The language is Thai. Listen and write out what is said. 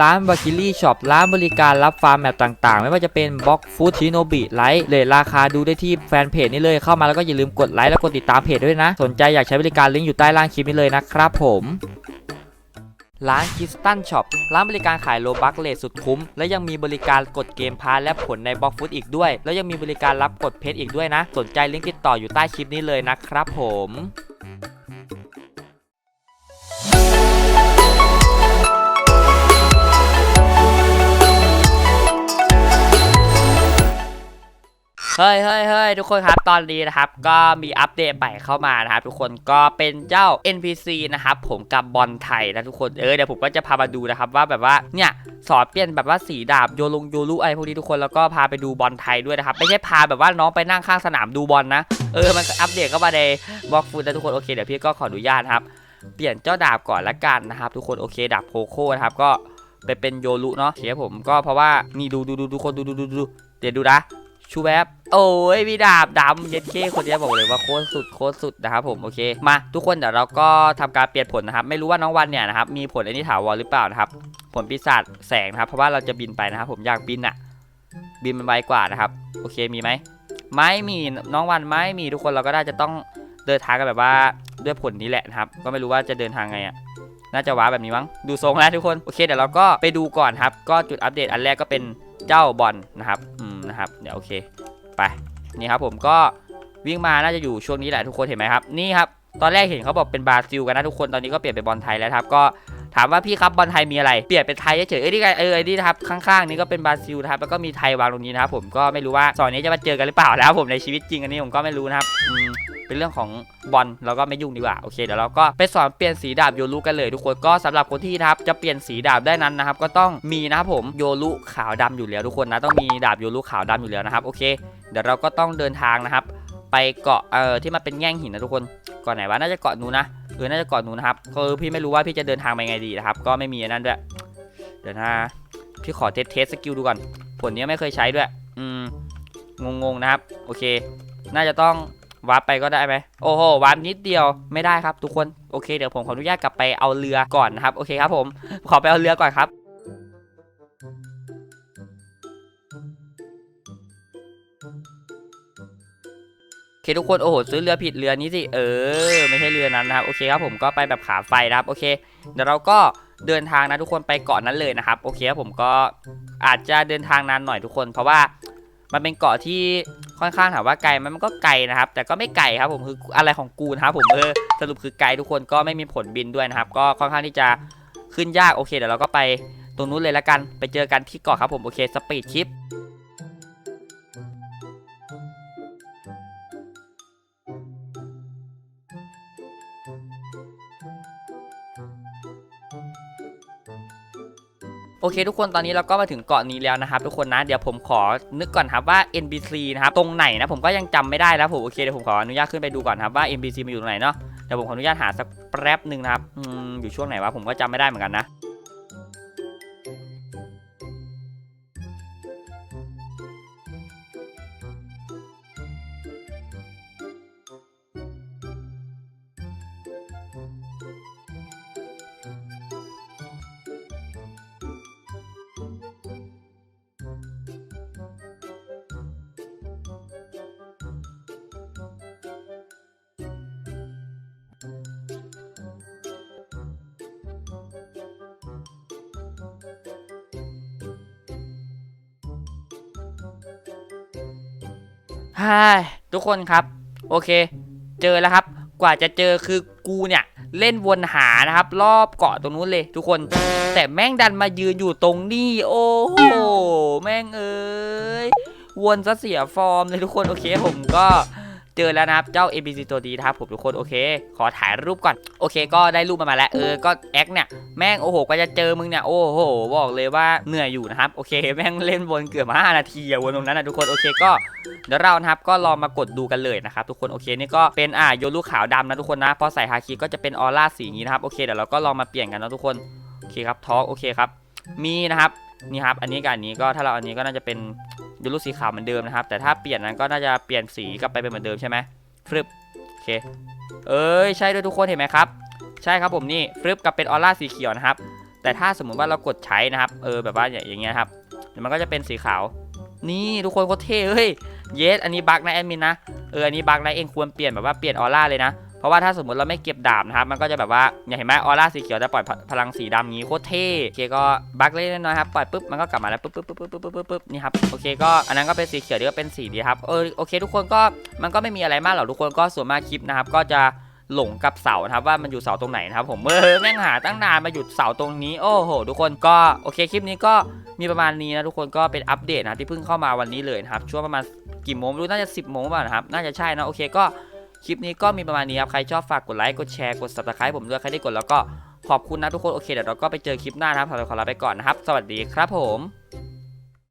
ร้านบาคิลี่ช็อปร้านบริการรับฟาร์มแมปต่างๆ ไม่ว่าจะเป็นบล็อกฟูดชิโนบิไลท์เลทราคาดูได้ที่แฟนเพจนี้เลยเข้ามาแล้วก็อย่าลืมกดไลค์และกดติดตามเพจด้วยนะ สนใจอยากใช้บริการลิงก์อยู่ใต้ล่างคลิปนี้เลยนะครับผมร้านคิสตันช็อปร้านบริการขายโลบักเลทสุดคุ้ม และยังมีบริการกดเกมพาร์และผลในบล็อกฟุตอีกด้วย แล้วยังมีบริการรับกดเพชรอีกด้วยนะ สนใจลิงก์ติดต่ออยู่ใต้คลิปนี้เลยนะครับผม เฮ้ยเฮ้ยเฮ้ยทุกคนครับตอนนี้นะครับ ก็มีอัปเดตใหม่เข้ามานะครับ ทุกคนก็เป็นเจ้า NPC นะครับผมกับบอลไทยนะทุกคนเออเดี๋ยวผมก็จะพามาดูนะครับว่าแบบว่าเนี่ยสอนเปลี่ยนแบบว่าสีดาบโยลงโยลุอะไรพวกนี้ทุกคนแล้วก็พาไปดูบอลไทยด้วยนะครับไม่ใช่พาแบบว่าน้องไปนั่งข้างสนามดูบอลนะเออมันอัปเดตเข้ามาในบล็อกฟูดนะทุกคนโอเคเดี๋ยวพี่ก็ขออนุญาตครับเปลี่ยนเจ้าดาบก่อนละกันนะครับ ทุกคนโอเคดาบโคโค่นะครับก็ไปเป็นโยลุเนาะเขียผมก็เพราะว่านี่ดูดูดูทุกคนดูดูดูดูเดี๋ยวดูนะชูแวบ โอ้ยมีดาบดำเย็ดเคคนนี้บอกเลยว่าโคตรสุดโคตรสุดนะครับผมโอเคมาทุกคนเดี๋ยวเราก็ทำการเปลี่ยนผลนะครับ ไม่รู้ว่าน้องวันเนี่ยนะครับมีผลอันนี้ถาวรหรือเปล่านะครับผลปีศาจแสงนะครับ เพราะว่าเราจะบินไปนะครับผมอยากบินอะบินมันไวกว่านะครับ โอเคมีไหมไม่มีน้องวันไม่มีทุกคนเราก็น่าจะต้องเดินทางกันแบบว่าด้วยผลนี้แหละนะครับ ก็ไม่รู้ว่าจะเดินทางไงอะน่าจะว้าแบบนี้มั้งดูทรงแล้วทุกคนโอเคเดี๋ยวเราก็ไปดูก่อนครับ ก็จุดอัปเดตอันแรกก็เป็นเจ้าบอลนะครับอืมนะครับเดี๋ยวโอเค ไปนี่ครับผมก็วิ่งมาน่าจะอยู่ช่วงนี้แหละทุกคนเห็นไหมครับนี่ครับตอนแรกเห็นเขาบอกเป็นบราซิลกันนะทุกคนตอนนี้ก็เปลี่ยนเป็นบอลไทยแล้วครับก็ถามว่าพี่ครับบอลไทยมีอะไรเปลี่ยนเป็นไทยเฉยเอ้ยนี่ไงเออไอ้นี่ครับข้างๆนี้ก็เป็นบราซิลครับแล้วก็มีไทยวางตรงนี้นะครับผมก็ไม่รู้ว่าสอนนี้จะมาเจอกันหรือเปล่านะครับผมในชีวิตจริงอันนี้ผมก็ไม่รู้นะครับเป็นเรื่องของบอลเราก็ไม่ยุ่งดีกว่าโอเคเดี๋ยวเราก็ไปสอนเปลี่ยนสีดาบโยรุกันเลยทุกคนก็สำหรับคนที่นะครับจะเปลี่ยนสีดาบได้นั้นนะครับก็ต้องมีนะครับผมโยรุขาวดำอยู่แล้วทุกคนนะต้องมีดาบโยรุขาวดำอยู่แล้วนะครับโอเค เดี๋ยวเราก็ต้องเดินทางนะครับ ไปเกาะเอ่อที่มันเป็นแง่งหินนะทุกคนเกาะไหนวะน่าจะเกาะนู้นนะเออน่าจะเกาะนู้นนะครับคือพี่ไม่รู้ว่าพี่จะเดินทางไปไงดีนะครับ ก็ไม่มีอันนั้นด้วยเดี๋ยวนะพี่ขอเทสเทสสกิลดูก่อนผลนี้ไม่เคยใช้ด้วย อืมงงๆนะครับ โอเค น่าจะต้องวาร์ปไปก็ได้ไหมโอ้โหวาร์ปนิดเดียวไม่ได้ครับ ทุกคนโอเคเดี๋ยวผมขออนุญาตกลับไปเอาเรือก่อนนะครับโอเคครับผมขอไปเอาเรือก่อนครับ เคทุกคนโอ้โหซื้อเรือผิดเรือนี้สิเออ ไม่ใช่เรือนั้นนะครับโอเคครับผมก็ไปแบบขาไฟนะครับโอเค เดี๋ยวเราก็เดินทางนะทุกคนไปเกาะนั้นเลยนะครับโอเคครับผมก็อาจจะเดินทางนานหน่อยทุกคน เพราะว่ามันเป็นเกาะที่ค่อนข้างถามว่าไกลมมันก็ไกลนะครับ แต่ก็ไม่ไกลครับผมคืออะไรของกูนะครับผมเออสรุปคือไกลทุกคนก็ไม่มีผลบินด้วยนะครับ ก็ค่อนข้างที่จะขึ้นยากโอเคเดี๋ยวเราก็ไปตรงนู้นเลยละกันไปเจอกันที่เกาะครับผมโอเคสปีดชิป โอเค ทุกคนตอนนี้เราก็มาถึงเกาะนี้แล้วนะครับทุกคนนะเดี๋ยวผมขอนึกก่อนครับว่า NPC นะครับตรงไหนนะผมก็ยังจำไม่ได้แล้วผมโอเคเดี๋ยวผมขออนุญาตขึ้นไปดูก่อนครับว่า NPC มาอยู่ตรงไหนเนาะเดี๋ยวผมขออนุญาตหาสักแป๊บหนึ่งนะครับออยู่ช่วงไหนวะผมก็จำไม่ได้เหมือนกันนะ ฮ่าทุกคนครับ โอเค เจอแล้วครับ กว่าจะเจอคือกูเนี่ยเล่นวนหานะครับ รอบเกาะตรงนู้นเลย ทุกคน แต่แม่งดันมายืนอยู่ตรงนี้ โอ้โหแม่งเอ้ยวนซะเสียฟอร์มเลยทุกคนโอเคผมก็ เจอแล้วนะครับเจ้า ABC ตัวดีนะครับผมทุกคนโอเค ขอถ่ายรูปก่อนโอเค ก็ได้รูปมามาแล้วเออก็แอคเนี่ยแม่งโอ้โหก็จะเจอมึงเนี่ยโอ้โหบอกเลยว่าเหนื่อยอยู่นะครับโอเค แม่งเล่นวนเกือบ5นาทีอะวนตรงนั้นนะทุกคนโอเคก็เดี๋ยวเรานะครับก็ลองมากดดูกันเลยนะครับทุกคนโอเคนี่ก็เป็นอ่าโยลูขาวดำนะทุกคนนะพอใส่ฮาคิก็จะเป็นออร่าสีนี้นะครับโอเคเดี๋ยวเราก็ลองมาเปลี่ยนกันนะทุกคนโอเคครับทอล์กโอเคครับมีนะครับนี่ครับอันนี้กับอันนี้ก็ถ้าเราอันนี้ก็น่าจะเป็น ยลูสีขาวเหมือนเดิมนะครับ แต่ถ้าเปลี่ยนนั้นก็น่าจะเปลี่ยนสีกลับไปเป็นเหมือนเดิมใช่ไหมฟึบโอเค เอ้ยใช่ด้วยทุกคนเห็นไหมครับ ใช่ครับผมนี่ฟึบกับเป็นออร่าสีเขียวนะครับ แต่ถ้าสมมุติว่าเรากดใช้นะครับ เออแบบว่าอย่างเงี้ยครับเดี๋ยวมันก็จะเป็นสีขาว นี่ทุกคนโคตรเท่เฮ้ย เยสอันนี้บั๊กนะแอดมินนะ เอออันนี้บั๊กนะเองควรเปลี่ยนแบบว่าเปลี่ยนออร่าเลยนะ เพราะว่าถ้าสมมติเราไม่เก็บดาบนะครับ มันก็จะแบบว่าอย่าเห็นไหมออร่าสีเขียวจะปล่อยพลังสีดำงี้โคตรเท่โอเคก็บั๊กเล็กน้อยครับปล่อยปุ๊บมันก็กลับมาแล้วปุ๊บปุ๊บปุ๊บปุ๊บปุ๊บปุ๊บปุ๊บนี่ครับโอเคก็อันนั้นก็เป็นสีเขียวนี่ก็เป็นสีดีครับเออโอเค ทุกคนก็มันก็ไม่มีอะไรมากหรอกทุกคนก็ส่วนมากคลิปนะครับก็จะหลงกับเสานะครับว่ามันอยู่เสาตรงไหนนะครับผมเออแม่งหาตั้งนานมาหยุดเสาตรงนี้โอ้โห ทุกคนก็โอเคคลิปนี้ก็มีประมาณนี้นะทุกคนก็เป็นอัปเดตนะที่เพิ่งเข้ามาวันนี้เลยนะครับช่วงประมาณกี่โมงรู้น่าจะ 10โมงป่ะนะครับน่าจะใช่นะโอเคก็ คลิปนี้ก็มีประมาณนี้ครับ ใครชอบฝากกดไลค์ กดแชร์ กด subscribe ผมด้วย ใครได้กดแล้วก็ขอบคุณนะทุกคน โอเค เดี๋ยวเราก็ไปเจอคลิปหน้านะครับสำหรับขอลาไปก่อนนะครับ สวัสดีครับผม